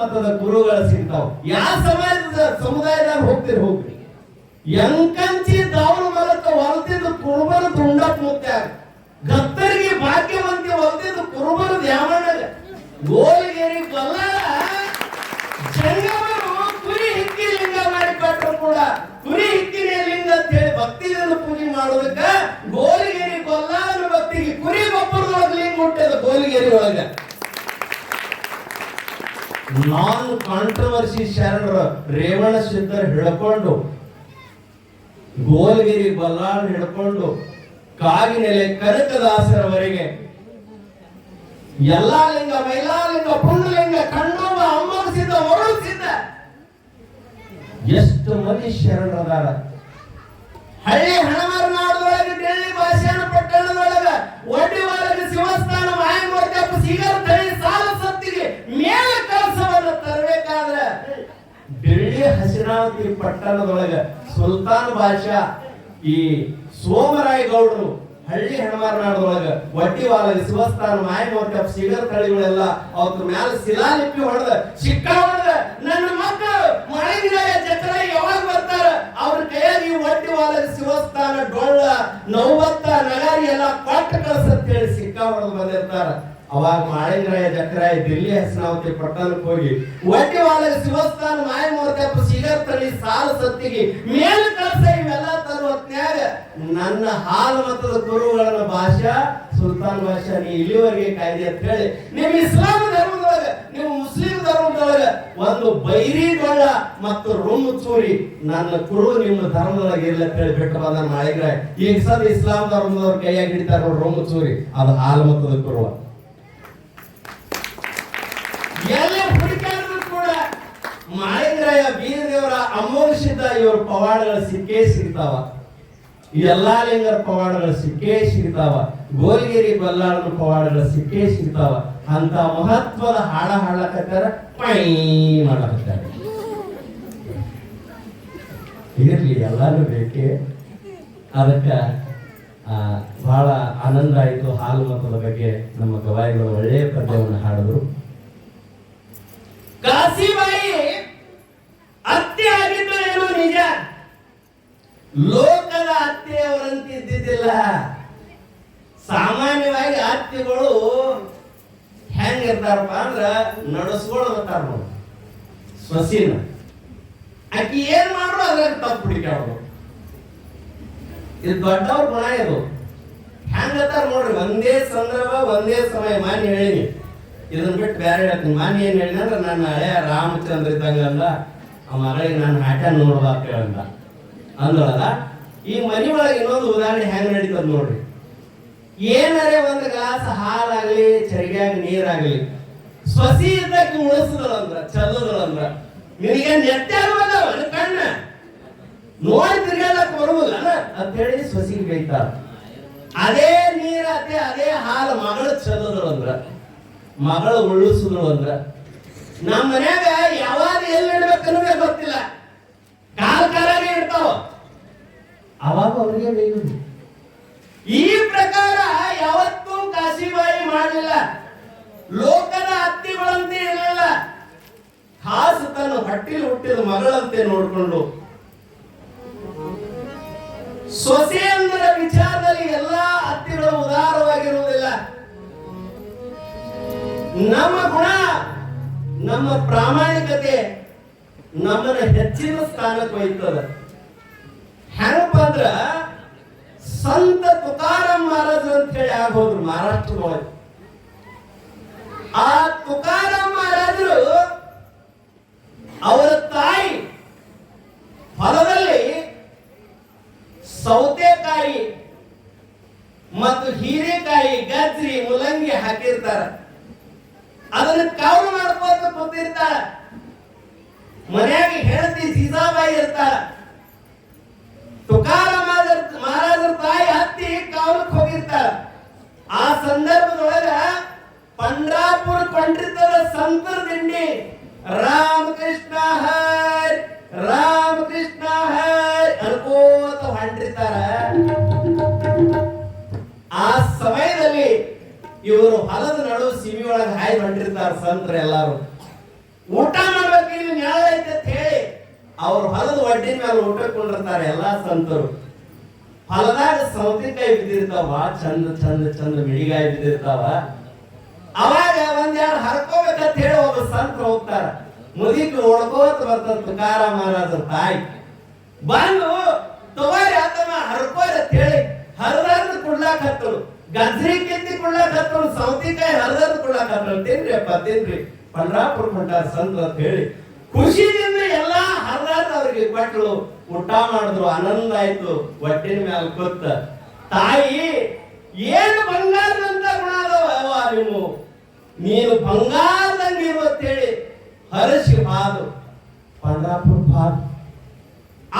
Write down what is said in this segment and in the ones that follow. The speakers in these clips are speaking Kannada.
ಮತದ ಗುರುಗಳು ಸಿಗ್ತಾವ. ಯಾವ ಸಮಾಜದ ಸಮುದಾಯದಾಗ ಹೋಗ್ತೀರಿ, ಹೋಗ್ರಿ. ಎಂಕಂಚಿ ದಾವಣ ಮಲಕ ಹೊಲ್ತಿದ್ದು ಕುರುಬರ ದುಂಡಪ್ ಮುತ್ಯಾಗ ಗತ್ತರಿಗೆ ಭಾಗ್ಯವಂತಿ ಹೊಲ್ತಿದ್ದು ಕುರುಬರ ದ್ಯಾಮಣ್ಣಗ. ಗೋಲಿಗೇರಿ ಬಲ್ಲ ಜಂಗಮರು ಕುರಿ ಹಿಕ್ಕಿ ಲಿಂಗ ಮಾಡಿಕೊಟ್ರು ಕೂಡ. ಕುರಿ ಹಿಕ್ಕಿನ ಲಿಂಗ ಅಂತ ಹೇಳಿ ಭಕ್ತಿಯಿಂದ ಪೂಜೆ ಮಾಡೋದಕ್ಕ ಗೋಲಿಗೇರಿ ಗೊಲ್ಲಾನ ಭಕ್ತಿಗೆ ಕುರಿ ಗೊಬ್ಬರದೊಳಗೆ ಲಿಂಗ ಹುಟ್ಟದ ಗೋಲಿಗೇರಿ ಒಳಗ ನಾನ್ ಕಾಂಟ್ರವರ್ಸಿ ಶರಣರ ರೇವಣ ಸಿದ್ಧರು ಹಿಡ್ಕೊಂಡು, ಗೋಲ್ಗಿರಿ ಬಲ್ಲಾಳ್ ಹಿಡ್ಕೊಂಡು, ಕಾಗಿನೆಲೆ ಕನಕದಾಸರವರೆಗೆ ಎಲ್ಲಾ ಲಿಂಗ, ಮೈಲಾಲಿಂಗ, ಪುಂಡಲಿಂಗ ಸಿದ್ದ ವರುಣ ಸಿದ್ಧ. ಎಷ್ಟು ಮಂದಿ ಶರಣರದಾರ. ಹಳ್ಳಿ ಹಣಮರನಾಡದೊಳಗೆ ಡೆಲ್ಲಿ ಭಾಷೆನ ಪಟ್ಟಣದೊಳಗ ಒಡ್ಡಿ ಒಳಗೆ ಶಿವಸ್ಥಾನ ಮಾಯಮೂರ್ತಿಯಪ್ಪ ಸಿಗರ ತಳಿ ಮೇಲ ಕೆಲಸವನ್ನು ತರಬೇಕಾದ್ರೆ ಬೆಳ್ಳಿ ಹಸಿರಾವತಿ ಪಟ್ಟಣದೊಳಗ ಸುಲ್ತಾನ್ ಬಾಷಾ ಈ ಸೋಮರಾಯ ಗೌಡರು ಹಳ್ಳಿ ಹೆಣ್ಮಾರನಾಡದೊಳಗ ಒಡ್ಡಿ ವಾಲಗಿ ಶಿವಸ್ಥಾನ, ಮಾಯಮೂರ್ತಿ ಸಿಗರ್ ತಳಿಗಳೆಲ್ಲ ಅವ್ರ ಮ್ಯಾಲ ಶಿಲಾಲಿಪಿ ಹೊಡೆದ ಸಿಕ್ಕ ಹೊಡೆದ ನನ್ನ ಮಕ್ಕಳು ಮಳೆ ಜತ್ರ ಯಾವಾಗ ಬರ್ತಾರ? ಅವ್ರ ಒಡ್ಡಿ ವಾಲಗಿ ಶಿವಸ್ಥಾನ, ಡೊಳ್ಳ ನೌವತ್ತ ನಗಾರಿ ಎಲ್ಲ ಕೊಟ್ಟ ಕಳ್ಸತ್ತೇಳಿ ಸಿಕ್ಕ ಹೊಡೆದು ಬಂದಿರ್ತಾರ. ಅವಾಗ ಮಾಳಿಂಗರಾಯ ಜಕ್ರಾಯ ದಿಲ್ಲಿ ಹಸನಾವತಿ ಪಟ್ಟಣಕ್ಕೆ ಹೋಗಿ ವಾಲಗಿ ಶಿವಸ್ಥಾನ ಮಾಯ ಮೂರ್ತಪ್ಪ ಸಿಗರ್ ತಳಿ ಸಾಲ ಸತ್ತಿಗೆ ಮೇಲೆ ಕಳಿಸ ಇವೆಲ್ಲ ತರುವತ್ನ್ಯಾಗ ನನ್ನ ಹಾಲು ಮತ್ತು ಗುರುಗಳನ್ನ ಭಾಷಾ, ಸುಲ್ತಾನ್ ಭಾಷಾ, ನೀ ಇಲ್ಲಿವರೆಗೆ ಕಾಯ್ದೆ ಅಂತ ಹೇಳಿ, ನಿಮ್ ಇಸ್ಲಾಂ ಧರ್ಮದೊಳಗ ನೀವು ಮುಸ್ಲಿಂ ಧರ್ಮದೊಳಗ ಒಂದು ಬೈರಿ ಗೊಳ್ಳ ಮತ್ತು ರುಮ್ ಚೂರಿ ನನ್ನ ಕುರು ನಿಮ್ಮ ಧರ್ಮದೊಳಗೆ ಇಲ್ಲ ಅಂತ ಹೇಳಿ ಬಿಟ್ಟು ಬಂದ ಮಾಳಿಗ್ರಾಯ ಈಗ ಸದ್ ಇಸ್ಲಾಂ ಧರ್ಮದವ್ರ ಕೈಯಾಗಿ ಹಿಡಿತಾರ ರುಮ್ ಚೂರಿ, ಅದು ಹಾಲು ಮತದ ಕುರುವ ಎಲ್ಲ ಹುಡುಕಾಡಿದ್ರು ಕೂಡ ಮಾಳಿಂಗರಾಯ ಬೀರದೇವರ ಅಮೋಘಿಸಿದ್ದ ಇವ್ರ ಪವಾಡಗಳು ಸಿಕ್ಕೇ ಸಿಗ್ತಾವ. ಎಲ್ಲಾ ಲಿಂಗರ ಪವಾಡಗಳು ಸಿಕ್ಕೇ ಸಿಗ್ತಾವ. ಗೋಲ್ಗಿರಿ ಬಲ್ಲಾಳನ ಪವಾಡಗಳು ಸಿಕ್ಕೇ ಸಿಗ್ತಾವ. ಅಂತ ಮಹತ್ವದ ಹಾಡ ಹಾಡಕತ್ತಾರ ಪೈ ಮಾಡಕತ್ತಾರ ಇರ್ಲಿ ಎಲ್ಲಾನು ಬೇಕೇ. ಅದಕ್ಕೆ ಬಹಳ ಆನಂದ ಆಯಿತು ಹಾಲು ಮತದ ಬಗ್ಗೆ ನಮ್ಮ ಗವಾಯಿಗಳು ಒಳ್ಳೆಯ ಪದ್ಯವನ್ನು ಹಾಡಿದ್ರು. ಕಾಸಿಬಾಯಿ ಅತ್ತೆ ಏನು ನಿಜ? ಲೋಕದ ಅತ್ತೆಯವರಂತೆ ಇದ್ದಿದ್ದಿಲ್ಲ. ಸಾಮಾನ್ಯವಾಗಿ ಅತ್ತೆಗಳು ಹೆಂಗಿರ್ತಾರಪ್ಪ ಅಂದ್ರ ಅಂದ್ರೆ ಬರ್ತಾರ ನೋಡಿ. ಸೊಸಿನ ಆಕಿ ಏನ್ ಮಾಡ್ರು ಅದ್ರಾಗ ತಪ್ಪು ಇದು ದೊಡ್ಡವ್ರ ಗುಣ ಇದು. ಹೆಂಗತ್ತಾರ ನೋಡ್ರಿ, ಒಂದೇ ಸಂದರ್ಭ, ಒಂದೇ ಸಮಯ. ಮಾನ್ಯ ಹೇಳಿನಿ. ಇದನ್ನ ಬಿಟ್ಟು ಬೇರೆ ಹೇಳ್ತೀನಿ. ಮಾನ್ಯ ಏನ್ ಹೇಳಿನ ಅಂದ್ರೆ ನನ್ನ ಹಳೆಯ ರಾಮಚಂದ್ರ ಇದ್ದಂಗ ಅಂದ ಆ ಮಗಳಿಗೆ ನಾನು ಆಟ ಅಂತ ಅಂದ. ಅಂದ್ರಲ್ಲ, ಈ ಮನೆ ಒಳಗೆ ಇನ್ನೊಂದು ಉದಾಹರಣೆ ಹೆಂಗ್ ನಡೀತದ ನೋಡ್ರಿ. ಏನಾರೇ ಒಂದು ಗ್ಲಾಸ್ ಹಾಲಾಗ್ಲಿ, ಚರಿಗ್ಯಾಗ ನೀರಾಗ್ಲಿ, ಸೊಸಿ ಇದ್ದಕ್ಕೆ ಉಳಿಸಿದಳಂದ್ರ ಚಲ್ಲದಳಂದ್ರ ನಿನಗೆ ನೆಟ್ಟಾಗ ಕಣ್ಣ? ನೋಡಿ ತಿರ್ಗಾಡಕ್ ಅಂತ ಹೇಳಿ ಸೊಸಿಗೆ ಬೈತಾರ. ಅದೇ ನೀರ, ಅದೇ ಹಾಲು ಮಗಳು ಅಂದ್ರ, ಮಗಳು ಉಳಿಸಿದಳು ಅಂದ್ರ ನಮ್ಮ ಮನ್ಯಾಗ ಯಾವಾಗ ಎಲ್ಲಿ ಇಡ್ಬೇಕನ್ನೋದೇ ಗೊತ್ತಿಲ್ಲ. ಕಾಲ್ ಕಾಲಾಗೆ ಇರ್ತಾವ ಅವಾಗ ಅವರಿಗೆ ಬೇಯುದು ಈ ಪ್ರಕಾರ ಯಾವತ್ತೂ ಕಾಶಿಬಾಯಿ ಮಾಡಲಿಲ್ಲ ಲೋಕದ ಹತ್ತಿಗಳಂತೆ ಇರಲಿಲ್ಲ. ಹಾಸು ತನ್ನ ಹಟ್ಟಿಲಿ ಹುಟ್ಟಿದ ಮಗಳಂತೆ ನೋಡ್ಕೊಂಡು. ಸೊಸೆಯಂದರ ವಿಚಾರದಲ್ಲಿ ಎಲ್ಲಾ ಹತ್ತಿಗಳು ಉದಾರವಾಗಿರುವುದಿಲ್ಲ. ನಮ್ಮ ಗುಣ, ನಮ್ಮ ಪ್ರಾಮಾಣಿಕತೆ ನಮ್ಮನ್ನ ಹೆಚ್ಚಿನ ಸ್ಥಾನಕ್ಕೆ ಒಯ್ತದ. ಹೆಂಗಪ್ಪ ಅಂದ್ರ, ಸಂತ ತುಕಾರಾಮ್ ಮಹಾರಾಜ್ ಅಂತ ಹೇಳಿ ಆಗೋದ್ರು ಮಹಾರಾಷ್ಟ್ರದೊಳಗೆ ಆ ತುಕಾರಾಮ್ ಮಹಾರಾಜರು ಅವರ ತಾಯಿ ಹೊಲದಲ್ಲಿ ಸೌತೆಕಾಯಿ ಮತ್ತು ಹೀರೆಕಾಯಿ ಗಜ್ರಿ ಮುಲಂಗಿ ಹಾಕಿರ್ತಾರ. ಅದನ್ನ ಕಾವಲು ಮಾಡ್ಕೋತ ಕೂತಿರ್ತಾರ. ಮನ್ಯಾಗ ಹೆಂಡತಿ ಸೀತಾಬಾಯಿ ಇರ್ತಾರ. ತುಕಾರ ಮಹಾರಾಜರ ತಾಯಿ ಹತ್ತಿ ಕಾವಲಕ್ಕೆ ಹೋಗಿರ್ತಾರ. ಆ ಸಂದರ್ಭದೊಳಗ ಪಂಡ್ರಾಪುರ ಪಂಡಿತರ ಸಂತರ ದಿಂಡಿ, ರಾಮಕೃಷ್ಣ ಹರ್ ರಾಮಕೃಷ್ಣ ಹರ್ ಅನ್ಕೋತ ಹೊಂಟಿರ್ತಾರ. ಆ ಸಮಯದಲ್ಲಿ ಇವರು ಹೊಲದ ನಡು ಸಿಮಿ ಒಳಗೆ ಹಾಯ್ದು ಹೊಂಟಿರ್ತಾರ ಸಂತರ ಎಲ್ಲಾರು ಊಟ ಐತೆ ಅಂತ ಹೇಳಿ ಅವ್ರು ಹೊಲದ ಒಡ್ಡಿನ ಮೇಲೆ ಊಟ ಕೊಂಡಿರ್ತಾರೆ ಎಲ್ಲಾ ಸಂತರು. ಹೊಲದಾಗ ಸೌತಿಕಾಯಿ ಬಿದ್ದಿರ್ತಾವ, ಚಂದ ಚಂದ ಚಂದ ಮಿಡಿಗಾಯಿ ಬಿದ್ದಿರ್ತಾವ. ಅವಾಗ ಒಂದೆರಡು ಹರ್ಕೋಬೇಕಂತ ಹೇಳಿ ಒಬ್ಬ ಸಂತರು ಹೋಗ್ತಾರ. ಮುದಿಕ್ ಓಡ್ಕೋತ ಬರ್ತದ ತುಕಾರ ಮಹಾರಾಜರ ತಾಯಿ. ಬಂದು ತಗೋರಿ ಆತನ ಹರ್ಕೋರಿ ಅಂತ ಹೇಳಿ ಹರಿದಾರ್ದು ಕುಡ್ಲಾಕ್ ಹತ್ತರು. ಗಜ್ರಿ ಕಿತ್ತಿ ಕುಡ್ಲಾಕ್ ಹತ್ತರು, ಸೌತಿಕಾಯಿ ಹರಿದಾರ್ದು ಕುಡ್ಲಾಕ್ ಹತ್ತರು. ತಿನ್ರಿ ಅಪ್ಪ, ತಿನ್ರಿ. ಪಂಡ್ರಾಪುರ ಸಂತ ಅಂತ ಹೇಳಿ ಖುಷಿಯಿಂದ ಎಲ್ಲ ಹರಿದಾರ್ದು ಅವ್ರಿಗೆ ಕೊಟ್ಟರು ಊಟ ಮಾಡಿದ್ರು, ಆನಂದ ಆಯ್ತು. ಹೊಟ್ಟಿನ ಮ್ಯಾಲ ಕೂತ, ತಾಯಿ, ಏನು ಬಂಗಾರದಂತ ಗುಣ ಅದಾವ ನೀವು ನೀನು ಬಂಗಾರದಂಗೆ ಇರು ಅಂತೇಳಿ ಹರಸಿ ಹಾದು. ಪಂಡ್ರಾಪುರ ಹಾದು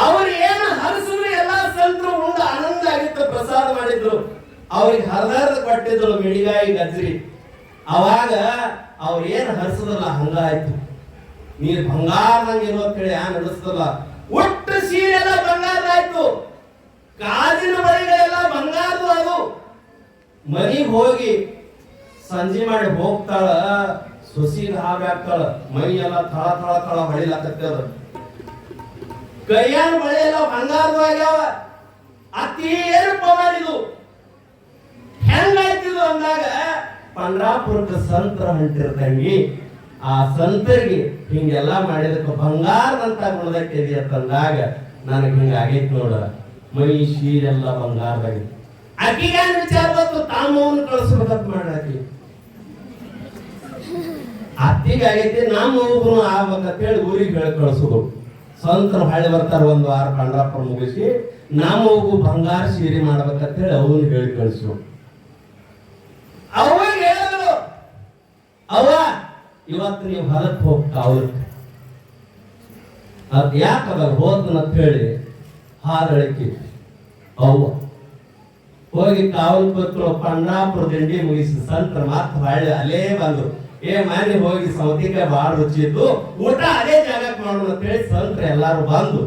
ಅವ್ರು ಏನು ಹರಸಿದ್ರು ಎಲ್ಲ ಸಂತರು ಉಂಡು ಆನಂದ ಆಗಿತ್ತು, ಪ್ರಸಾದ ಮಾಡಿದ್ರು. ಅವ್ರಿಗೆ ಹರಿದಾರ್ದ ಕೊಟ್ಟಿದ್ರು ಮಿಡಿಗಾಯಿ ಗಜ್ರಿ. ಅವಾಗ ಅವ್ರು ಏನು ಹರಿಸದಲ್ಲ ಹಂಗಾಯ್ತು. ನೀನು ಬಂಗಾರದಂಗೆ ಇರೋ ಅಂತೇಳಿ ಯಾ ನಡೆಸ್ತಲ್ಲ ಒಟ್ಟು ಸೀರೆ ಎಲ್ಲ ಬಂಗಾರದಾಯ್ತು. ಕಾಜಿನ ಮರಿಗಳೆಲ್ಲ ಬಂಗಾರದು ಅದು. ಮನಿಗ್ ಹೋಗಿ ಸಂಜೆ ಮಾಡಿ ಹೋಗ್ತಾಳ ಸೊಸಿ ಹಾಗಾಗ್ತಾಳ ಮೈ ಎಲ್ಲ ಥಳ ಥಳ ಥಳ ಅದು. ಕೈಯಾನ ಮಳೆ ಎಲ್ಲ ಬಂಗಾರದು ಆಗ್ಯಾವ. ಅತಿ ಏನಪ್ಪ ಮಾಡಿದು ಹೆಂಗಾಯ್ತಿದು ಅಂದಾಗ ಪಂಡ್ರಾಪುರಕ್ಕೆ ಸಂತರ ಹೊಂಟಿರ್ದಂಗಿ ಆ ಸಂತರಿಗೆ ಹಿಂಗೆಲ್ಲ ಮಾಡಿದಕ್ಕೆ ಬಂಗಾರದಂತ ಗುಣದಕ್ಕೆ ಅಂತಂದಾಗ ನನಗೆ ಹಿಂಗ ಆಗೈತೆ ನೋಡ. ಮೈ ಶೀರೆಲ್ಲ ಬಂಗಾರದಾಗಿ ಆಕಿಗೇನ್ ವಿಚಾರ ಬಂತು ತಾಮವನ್ನ ಕಳಿಸ್ಬೇಕಂತ ಮಾಡಾಕಿ ಅತ್ತಿಗೆ ಆಗೈತಿ ನಮ್ಮ ಹೋಗುನು ಆಗ್ಬೇಕಂತ ಹೇಳಿ ಊರಿಗೆ ಹೇಳಿ ಕಳಿಸೋದು ಸಂತರು ಹಳ್ಳಿ ಬರ್ತಾರೆ ಒಂದು ವಾರ ಕಂಡ್ರಪ್ಪ ಮುಗಿಸಿ, ನಮ್ಮ ಹೋಗು ಬಂಗಾರ ಸೀರೆ ಮಾಡ್ಬೇಕಂತ ಹೇಳಿ ಅವನು ಹೇಳಿ ಕಳಿಸು ಅವಾಗ ಹೇಳಿದ್ರು ಅವ್ವ ಇವತ್ತು ನೀವು ಹೊಲಕ್ಕೆ ಹೋಗ್ತಾವ್ರಿ ಅದ್ ಯಾಕದ ಹೋದ್ನಂತ ಹೇಳಿ ಹಾರಳಿಕೆ. ಅವ್ವ. ಹೋಗಿ ಕಾವಲ್ ಕೂತ್ರು ಪಣ್ಣಾಪುರ ದಿಂಡಿ ಮುಗಿಸಿ ಸಂತರ ಮಾತ್ರ ಹೊಳ್ಳಿ ಅಲ್ಲೇ ಬಂದ್ರು. ಏ ಮನೆ ಹೋಗಿ ಸೌತಿಕಾಯಿ ಭಾಳ ರುಚಿ ಊಟ ಅದೇ ಜಾಗಕ್ಕೆ ಮಾಡೋಣ ಅಂತ ಹೇಳಿ ಸಂತರ ಎಲ್ಲಾರು ಬಂದು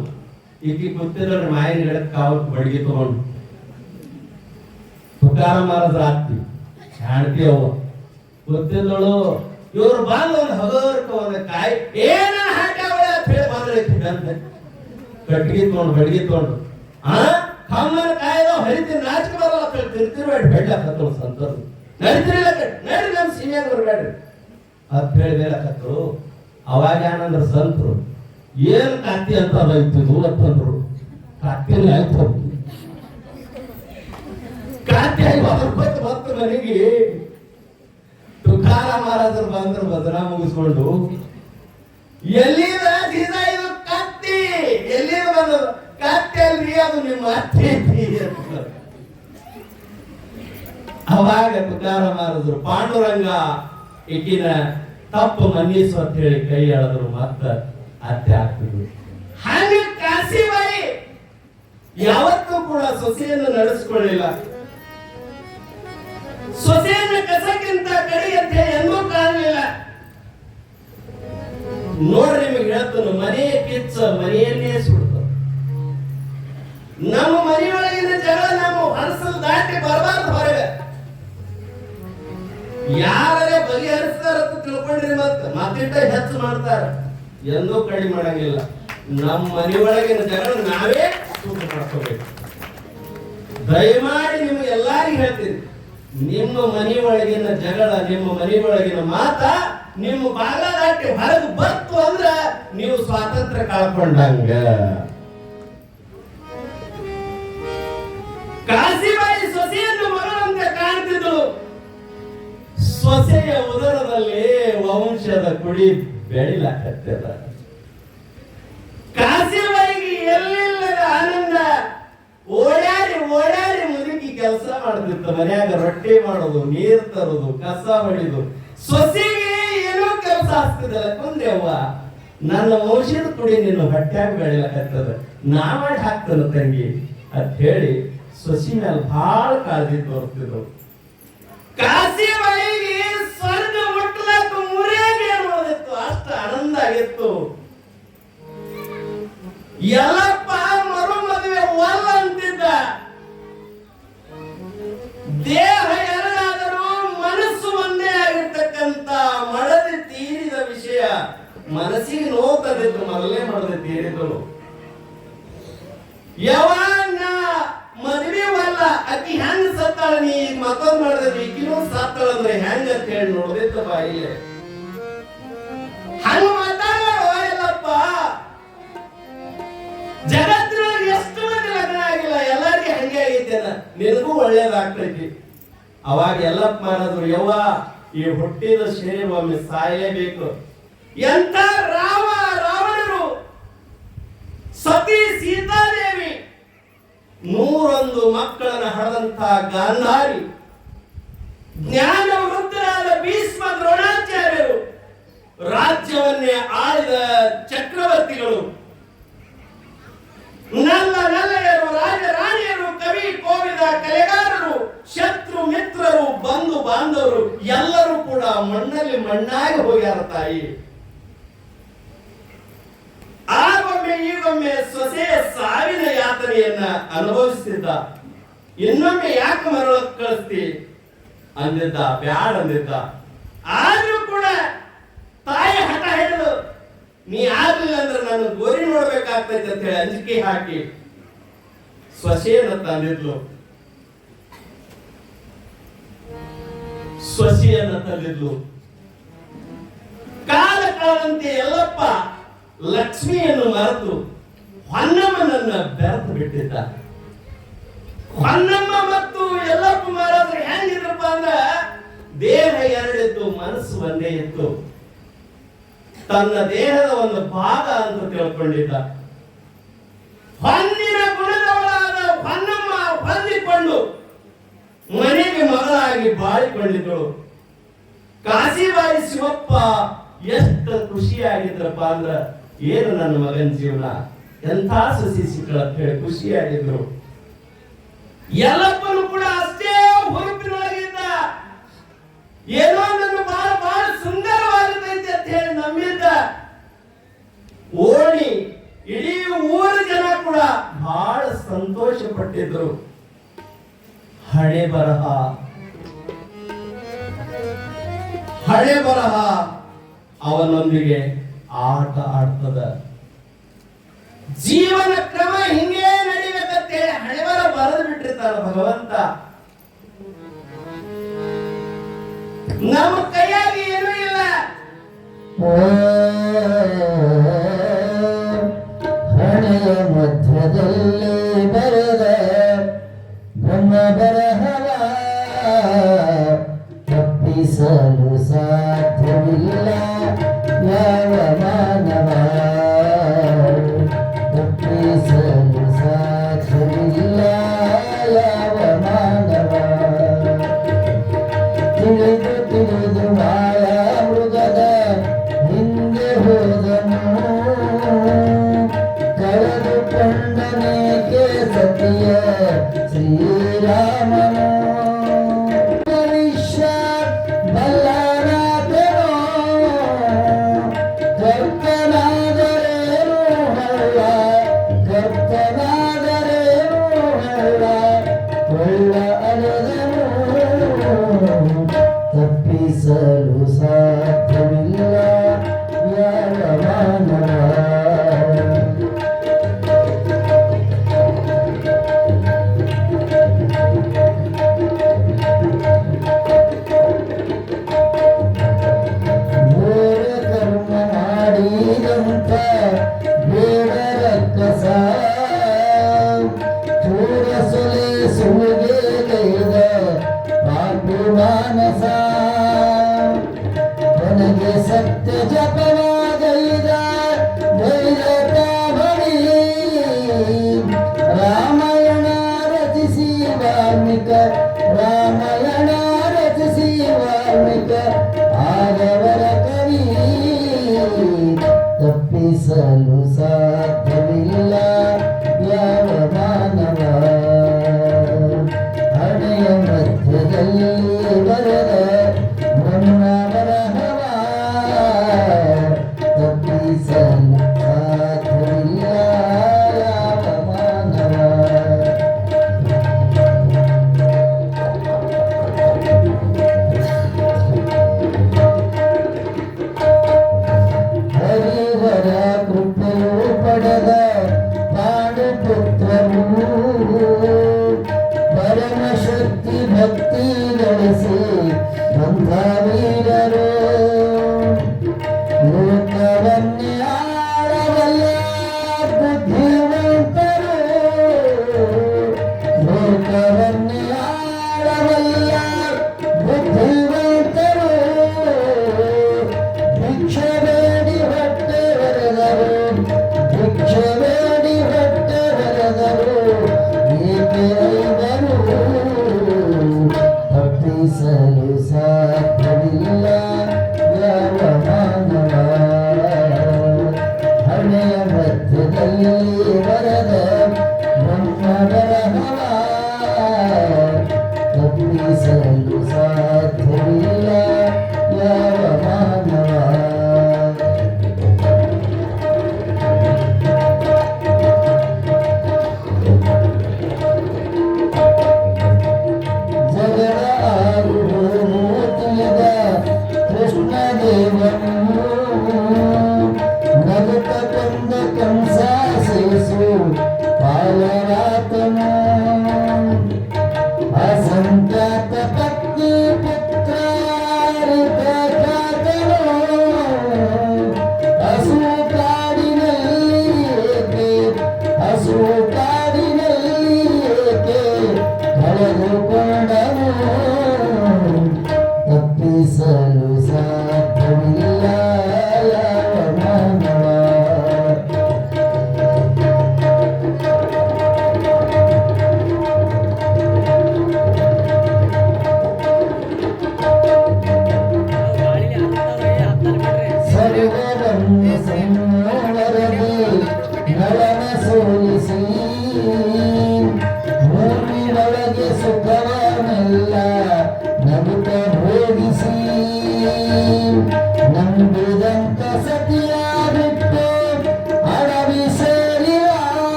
ಈಕಿ ಕೂತಿರೋರು ಮಾಯಿನ ಗಿಡಕ್ಕೆ ಕಾವಲ್ ಬಡ್ಗಿ ತಗೊಂಡು ತುಕಾರ ಮಾರದ ರಾತ್ರಿ. ಹೆಣ್ತಿ ಅವ್ವ. ಗೊತ್ತಿದ್ದಳು ಇವ್ರು ಬಂದು ಒಂದು ಹಗರ್ಕ ಒಂದು ಕಾಯಿ ಏನ ಹಾಕ್ಯಾವಳೆ ಅಂತ ಹೇಳಿ ಬಂದ್ರೆ ಅಂತ ಕಟ್ಟಿಗೆ ತೊಗೊಂಡು, ಬಡ್ಗಿ ತೊಗೊಂಡು. ಆ? ಕಮ್ಮನ ಕಾಯ್ದ ಹರಿತಿ ನಾಚಿಕೆ ಬರಲ್ಲ ಅಂತ ಹೇಳಿ ತಿರ್ತಿರ್ಬೇಡಿ ಬೆಳ್ಳಕತ್ತಳು ಸಂತರು. ನಡೀತಿರಿಲ್ಲ ನಡಿ ನಮ್ಮ ಸೀನಿಯರ್ ಬರಬೇಡ್ರಿ ಅಂತ ಹೇಳಿ ಬೇಡಕತ್ತರು ಅವಾಗ ಏನಂದ್ರೆ ಸಂತರು. ಏನು ಕಾಂತಿ ಅಂತ ಬೈತಿದ್ವು ಅಂತಂದ್ರು ಕತ್ತಿನ ಆಯ್ತು. ಕ್ರಾಂತಿ ಆಗಿ ಹೊರಬೇಕು ಬಂತು ಮನೆಗೆ ತುಕಾರ ಮಹಾರಾಜರು ಬಂದ್ರು ಭದ್ರ ಮುಗಿಸ್ಕೊಂಡು. ಎಲ್ಲಿದ ದಿನ ಇದು ಕತ್ತಿ? ಎಲ್ಲಿದ ಬಂದ್ರು? ಕತ್ತಿ ಅಲ್ರಿ ಅದು ನಿಮ್ಮ ಅತ್ತೆ ಅವಾಗ ತುಕಾರ ಮಹಾರಾಜರು ಪಾಂಡುರಂಗ ಈಗಿನ ತಪ್ಪು ಮನ್ನಿಸು ಅಂತ ಹೇಳಿ ಕೈ ಎಳೆದ್ರು, ಮತ್ತ ಅತ್ತೆ ಆಗ್ತಿದ್ರು ಹಾಗೆ ಕಾಸಿಬಾಯಿ ಯಾವತ್ತೂ ಕೂಡ ಸೊಸೆಯನ್ನು ನಡೆಸ್ಕೊಳ್ಳಿಲ್ಲ. ಸೊಸೆಯನ್ನು ಕಸಕ್ಕಿಂತ ಕಡಿ ಅಂತ ಎಂದೂ ಕಾಣಲಿಲ್ಲ. ನೋಡ್ರಿ ನಿಮಗೆ ಹೇಳ್ತಾನು, ಮನೆಯ ಕಿಚ್ಚ ಮನೆಯನ್ನೇ ಸುಡ್ತ. ನಮ್ಮ ಮನೆಯೊಳಗಿನ ಜಗಳ ನಮ್ಮ ಮನಸ್ಸಲ್ಲಿ ದಾಟಿ ಬರಬಾರ್ದು ಹೊರಗೆ. ಯಾರೇ ಬಗೆಹರಿಸ್ತಾರ ಅಂತ ತಿಳ್ಕೊಂಡ್ರಿ ಮತ್ತ ಮತ್ತಿಟ್ಟ ಹೆಚ್ಚು ಮಾಡ್ತಾರ. ಎಂದೂ ಕಡಿಮೆ ಮಾಡಂಗಿಲ್ಲ. ನಮ್ಮ ಮನೆಯೊಳಗಿನ ಜಗಳ ನಾವೇ ಸೂಕ್ತ ಮಾಡ್ಕೋಬೇಕು. ದಯಮಾಡಿ ನಿಮ್ಗೆ ಎಲ್ಲಾರಿಗೂ ಹೇಳ್ತೀನಿ. ನಿಮ್ಮ ಮನೆಯೊಳಗಿನ ಜಗಳ, ನಿಮ್ಮ ಮನೆಯೊಳಗಿನ ಮಾತ ನಿಮ್ಮ ಬಾಲ ದಾಟಿ ಹೊರಗೆ ಬತ್ತು ಅಂದ್ರ ನೀವು ಸ್ವಾತಂತ್ರ್ಯ ಕಳ್ಕೊಂಡಂಗ. ಕಾಸಿಬಾಯಿ ಸೊಸೆಯನ್ನು ಮಗಳಂತೆ ಕಾಣ್ತಿದ್ರು ಸೊಸೆಯ ಉದರದಲ್ಲಿ ವಂಶದ ಕುಡಿ ಬೆಳಿಲಾಕತ್ತದ ಕಾಸಿಬಾಯಿಗೆ ಎಲ್ಲಿಲ್ಲದ ಆನಂದ? ಓಡಾಡಿ ಓಡಾಡಿ ಮುದುಕಿ ಕೆಲಸ ಮಾಡ್ತಿರ್ತ ಮನ್ಯಾಗ ರೊಟ್ಟಿ ಮಾಡೋದು, ನೀರ್ ತರೋದು, ಕಸ ಹೊಡಿದು. ಸೊಸೆಗೆ ಏನೋ ಕೆಲಸ ಆಗ್ತಿದ್ದಲ್ಲ ಕುಂದ್ರೆ ನನ್ನ ಔಷಧ ಕುಡಿ, ನಿನ್ನ ಹೊಟ್ಯಾಗ ಬೆಳಿಲಕತ್ತದ. ನಾ ಮಾಡಿ ಹಾಕ್ತಾನ ತಂಗಿ ಅಂತ ಹೇಳಿ ಸೊಸಿ ಮೇಲೆ ಬಹಳ ಕಾಳಜಿ ತೋರ್ತಿದ್ರು ಕಾಸಿಬಾಯಿಗೆ ಸ್ವರ್ಗ ಮುಟ್ಟಲಕ್ಕ ಮುರಿಯಾಗಿ ಅನ್ನೋದಿತ್ತು ಅಷ್ಟು ಆನಂದ ಆಗಿತ್ತು. ಎಲ್ಲಪ್ಪ ಮನಸ್ಸಿಗೆ ನೋವು ತಂದಿತ್ತು ಮೊದಲೇ ಮಾಡದೈತಿ ಹೇಳಿದ್ರು ಯಾವಾಗ ಮದುವೆ ಅಲ್ಲ ಅಕ್ಕಿ ಹೆಂಗ್ ಸತ್ತಾಳ ನೀ? ಈಗ ಮತ್ತೊಂದ್ ಮಾಡಿದ್ರೆ ಈಕಿನೂ ಸತ್ತಾಳ ಅಂದ್ರೆ ಹೆಂಗ ಅಂತ ಹೇಳಿ ನೋಡ್ದಿತ್ತ ಬಾಯಿಲೆ. ಹಂಗ ಮಾತಾಡೋ ಎಲ್ಲಪ್ಪ ಜಗತ್ತಿನೊಳಗೆ ಎಷ್ಟು ಮಂದಿ ಲಗ್ನ ಆಗಿಲ್ಲ, ಎಲ್ಲರಿಗೆ ಹಂಗೆ ಆಗೈತೇನ ನಿನಗೂ ಒಳ್ಳೇದಾಗ್ತೈತಿ ಅವಾಗ ಎಲ್ಲಪ್ಪ ಮಾಡಿದ್ರು ಯವ್ವ, ಈ ಹುಟ್ಟಿದ ಶರೀರ ಒಮ್ಮೆ ಸಾಯಲೇಬೇಕು. ಎಂತ ರಾಮ ರಾವಣರು? ಸತಿ ಸೀತಾದೇವಿ ನೂರೊಂದು ಮಕ್ಕಳನ್ನು ಹಡದಂತ ಗಾಂಧಾರಿ ಜ್ಞಾನ ವೃದ್ಧರಾದ ಭೀಷ್ಮ ದ್ರೋಣಾಚಾರ್ಯರು ರಾಜ್ಯವನ್ನೇ ಆಳಿದ ಚಕ್ರವರ್ತಿಗಳು. ನಲ್ಲ ನಲ್ಲೆಯರು, ರಾಜ ರಾಣಿಯರು, ಕವಿ, ಕೋವಿದ ಕಲೆಗಾರರು, ಶತ್ರು ಮಿತ್ರರು, ಬಂಧು ಬಾಂಧವರು ಎಲ್ಲರೂ ಕೂಡ ಮಣ್ಣಲ್ಲಿ ಮಣ್ಣಾಗಿ ಹೋಗ್ಯಾರ ತಾಯಿ. ಆಗೊಮ್ಮೆ ಈಗೊಮ್ಮೆ ಸೊಸೆಯ ಸಾವಿನ ಯಾತನೆಯನ್ನ ಅನುಭವಿಸ್ತಿದ್ದ. ಇನ್ನೊಮ್ಮೆ ಯಾಕೆ ಮರಳ ಕಳಿಸ್ತಿ? ಅಂದಿದ್ದ, ಬ್ಯಾಡ ಅಂದಿದ್ದ. ಆದ್ರೂ ಕೂಡ ತಾಯಿ ಹಠ ಹೇಳಲು ನೀ ಆಗಲಿಲ್ಲ ಅಂದ್ರೆ ನಾನು ಗೋರಿ ನೋಡ್ಬೇಕಾಗ್ತೈತೆ ಅಂತ ಹೇಳಿ ಅಂಜಿಕೆ ಹಾಕಿ ಸೊಸೆಯನ್ನ ತಂದಿದ್ಲು. ಸೊಸೆಯನ್ನ ತಂದಿದ್ಲು. ಕಾಲ ಕಾಲಂತೆ ಎಲ್ಲಪ್ಪ ಲಕ್ಷ್ಮಿಯನ್ನು ಮರೆತು ಹೊನ್ನಮ್ಮನನ್ನ ಬೆರೆತು ಬಿಟ್ಟಿದ್ದ ಹೊನ್ನಮ್ಮ ಮತ್ತು ಎಲ್ಲಪ್ಪ ಮಹಾರಾಜರು ಹೆಂಗಿದ್ರಪ್ಪ ಅಂದ್ರ ದೇಹ ಎರಡಿತ್ತು ಮನಸ್ಸು ಒಂದೇ ಇತ್ತು. ತನ್ನ ದೇಹದ ಒಂದು ಭಾಗ ಅಂತ ತಿಳ್ಕೊಂಡಿದ್ದ. ಹೊನ್ನಿನ ಗುಣದವಳಾದ ಹೊನ್ನಮ್ಮ ಹೊಂದಿಕೊಂಡು ಮನೆಗೆ ಮಗಳಾಗಿ ಬಾಳಿಕೊಂಡಿದ್ದಳು. ಕಾಶಿಬಾಯಿ ಶಿವಪ್ಪ ಎಷ್ಟು ಖುಷಿಯಾಗಿದ್ರಪ್ಪ ಅಂದ್ರ ಏನು ನನ್ನ ಮಗನ ಜೀವನ? ಎಂಥ ಸಸಿ ಸಿಕ್ಕಳ ಅಂತ ಹೇಳಿ ಖುಷಿಯಾಗಿದ್ರು. ಎಲ್ಲಪ್ಪನು ಕೂಡ ಅಷ್ಟೇ ಹುರುಪಿನೊಳಗಿದ್ದ ಏನೋ ನನ್ನ ಬಹಳ ಬಹಳ ಸುಂದರವಾಗತೈತಿ ಅಂತ ಹೇಳಿ ನಂಬಿದ್ದ ಓಣಿ ಇಡೀ ಊರ ಜನ ಕೂಡ ಬಹಳ ಸಂತೋಷ ಪಟ್ಟಿದ್ರು ಹಳೆ ಬರಹ. ಹಳೆ ಬರಹ ಅವನೊಂದಿಗೆ ಆಟ ಆಡ್ತದ ಜೀವನ ಕ್ರಮ ಹಿಂಗೇ ನಡಿಬೇಕಂತೇಳಿ ಹಣೆ ಬರ ಬರೆದು ಬಿಟ್ಟಿರ್ತಾರ ಭಗವಂತ. ನಮ್ಮ ಕೈಯಾಗಿ ಏನೂ ಇಲ್ಲ.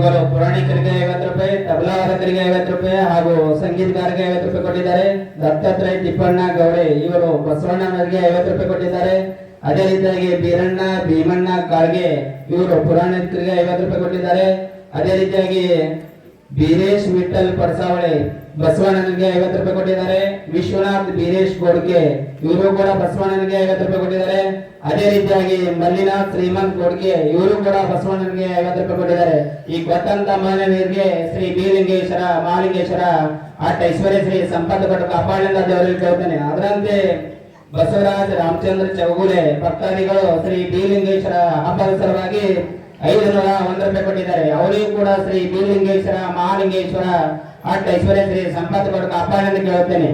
ಇವರು ಪುರಾಣಿಕರಿಗೆ ಐವತ್ತು ರೂಪಾಯಿ ತಬಲಾವಾದಕರಿಗೆ ಐವತ್ತು ರೂಪಾಯಿ ಹಾಗೂ ಸಂಗೀತಗಾರರಿಗೆ ಐವತ್ತು ರೂಪಾಯಿ ಕೊಟ್ಟಿದ್ದಾರೆ. ದತ್ತಾತ್ರೇಯ ತಿಪ್ಪಣ್ಣ ಗೌಡೆ ಇವರು ಬಸವಣ್ಣನವರಿಗೆ ಐವತ್ತು ರೂಪಾಯಿ ಕೊಟ್ಟಿದ್ದಾರೆ. ಅದೇ ರೀತಿಯಾಗಿ ಬೀರಣ್ಣ, ಭೀಮಣ್ಣ ಕಾಳ್ಗೆ ಇವರು ಪುರಾಣಿಕರಿಗೆ ಐವತ್ತು ರೂಪಾಯಿ ಕೊಟ್ಟಿದ್ದಾರೆ. ಅದೇ ರೀತಿಯಾಗಿ ಬೀರೇಶ್ ವಿಠಲ್ ಪರಸಾವಳಿ. ಬಸವಣ್ಣನಿಗೆ ಐವತ್ತು ರೂಪಾಯಿ ಕೊಟ್ಟಿದ್ದಾರೆ. ವಿಶ್ವನಾಥ್ ಬೀರೇಶ್ ಗೋಡ್ಕೆ. ಇವರು ಕೂಡ ಬಸವಣ್ಣನಿಗೆ ಐವತ್ತು ರೂಪಾಯಿ ಕೊಟ್ಟಿದ್ದಾರೆ. ಅದೇ ರೀತಿಯಾಗಿ ಮಲ್ಲಿನಾಥ್, ಶ್ರೀಮಂತ್ ಗೋಡ್ಕೆ, ಇವರು ಕೂಡ ಬಸವಣ್ಣನಿಗೆ ಐವತ್ತು ರೂಪಾಯಿ ಕೊಟ್ಟಿದ್ದಾರೆ. ಈ ಗೊತ್ತಂತ ಮಾನವೀಯರಿಗೆ ಶ್ರೀ ಬೀಲಿಂಗೇಶ್ವರ, ಮಾಲಿಂಗೇಶ್ವರ, ಆಟ ಐಶ್ವರ್ಯ ಶ್ರೀ ಸಂಪತ್ ಪಟ್ಟ ಕಾಪಾಡಲಿಂದ ದೇವರಲ್ಲಿ ಕೇಳ್ತಾನೆ. ಅದರಂತೆ ಬಸವರಾಜ್ ರಾಮಚಂದ್ರ ಚೌಗುಲೆ, ಭಕ್ತಾದಿಗಳು ಶ್ರೀ ಬೀಲಿಂಗೇಶ್ವರ ಹಬ್ಬದ ಸಲುವಾಗಿ ಐದು ನೂರ ಒಂದು ರೂಪಾಯಿ ಕೊಟ್ಟಿದ್ದಾರೆ. ಅವರಿಗೂ ಕೂಡ ಶ್ರೀ ಬೀರಲಿಂಗೇಶ್ವರ, ಮಹಾಲಿಂಗೇಶ್ವರ ಅಟ್ ಐಶ್ವರ್ಯ ಶ್ರೀ ಸಂಪತ್ತು ಕೊಟ್ಟು ಕಾಪಾಡನೆಂದು ಕೇಳುತ್ತೇನೆ.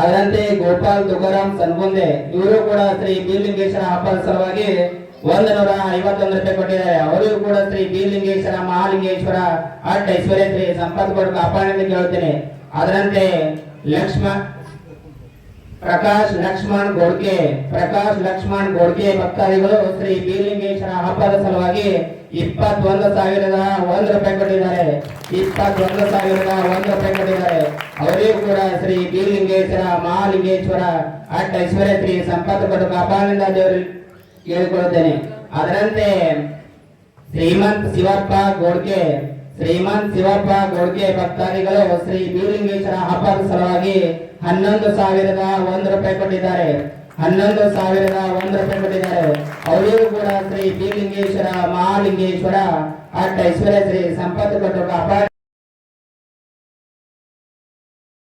ಅದರಂತೆ ಗೋಪಾಲ್ ತುಕಾರಾಮ್ ಸನ್ಗುಂದೆ ಇವರು ಕೂಡ ಶ್ರೀ ಬೀರಲಿಂಗೇಶ್ವರ ಹಬ್ಬದ ಸಲುವಾಗಿ ಒಂದು ನೂರ ಐವತ್ತೊಂದು ರೂಪಾಯಿ ಕೊಟ್ಟಿದ್ದಾರೆ. ಅವರಿಗೂ ಕೂಡ ಶ್ರೀ ಬೀರಲಿಂಗೇಶ್ವರ, ಮಹಾಲಿಂಗೇಶ್ವರ ಅಟ್ ಐಶ್ವರ್ಯ ಶ್ರೀ ಸಂಪತ್ತು ಕೊಟ್ಟು ಕಾಪಾಡನೆಂದು ಕೇಳುತ್ತೇನೆ. ಅದರಂತೆ ಲಕ್ಷ್ಮ ಪ್ರಕಾಶ್ ಲಕ್ಷ್ಮಣ್ ಗೋಡ್ಕೆ, ಪ್ರಕಾಶ್ ಲಕ್ಷ್ಮಣ್ ಗೋಡ್ಕೆ ಭಕ್ತಾದಿಗಳು ಶ್ರೀ ಬೀರ್ಲಿಂಗೇಶ್ವರ ಹಬ್ಬದ ಸಲುವಾಗಿ ಇಪ್ಪತ್ತೊಂದು ಸಾವಿರದ ಒಂದು ರೂಪಾಯಿ ಕೊಟ್ಟಿದ್ದಾರೆ. ಇಪ್ಪತ್ತೊಂದು ಸಾವಿರದ ಒಂದು ರೂಪಾಯಿ ಕೊಟ್ಟಿದ್ದಾರೆ. ಅವರಿಗೂ ಕೂಡ ಶ್ರೀ ಬೀರ್ಲಿಂಗೇಶ್ವರ, ಮಹಾಲಿಂಗೇಶ್ವರ, ಅಟ್ ಐಶ್ವರ್ಯ ಶ್ರೀ ಸಂಪತ್ತು ಕೊಟ್ಟು ಕಾಪಾಡಿನಿಂದ ದೇವರು ಕೇಳಿಕೊಳ್ಳುತ್ತೇನೆ. ಅದರಂತೆ ಶ್ರೀಮಂತ್ ಶಿವಪ್ಪ ಗೋಡ್ಕೆ ಶ್ರೀಮಂತ್ ಶಿವಪ್ಪ ಗೌಡ್ಗೆ ಭಕ್ತಾದಿಗಳು ಶ್ರೀ ಬೀರಿಂಗೇಶ್ವರ ಹಬ್ಬದ ಸಲುವಾಗಿ ಹನ್ನೊಂದು ಸಾವಿರದ ಒಂದು ರೂಪಾಯಿ ಕೊಟ್ಟಿದ್ದಾರೆ. ಹನ್ನೊಂದು ಸಾವಿರದ ಒಂದು ರೂಪಾಯಿ ಕೊಟ್ಟಿದ್ದಾರೆ. ಅವರಿಗೂ ಕೂಡ ಶ್ರೀ ಬೀರಿಂಗೇಶ್ವರ ಮಹಾಲಿಂಗೇಶ್ವರ ಅಟ್ ಐಶ್ವರ್ಯ ಶ್ರೀ ಸಂಪತ್ತು ಕೊಟ್ಟು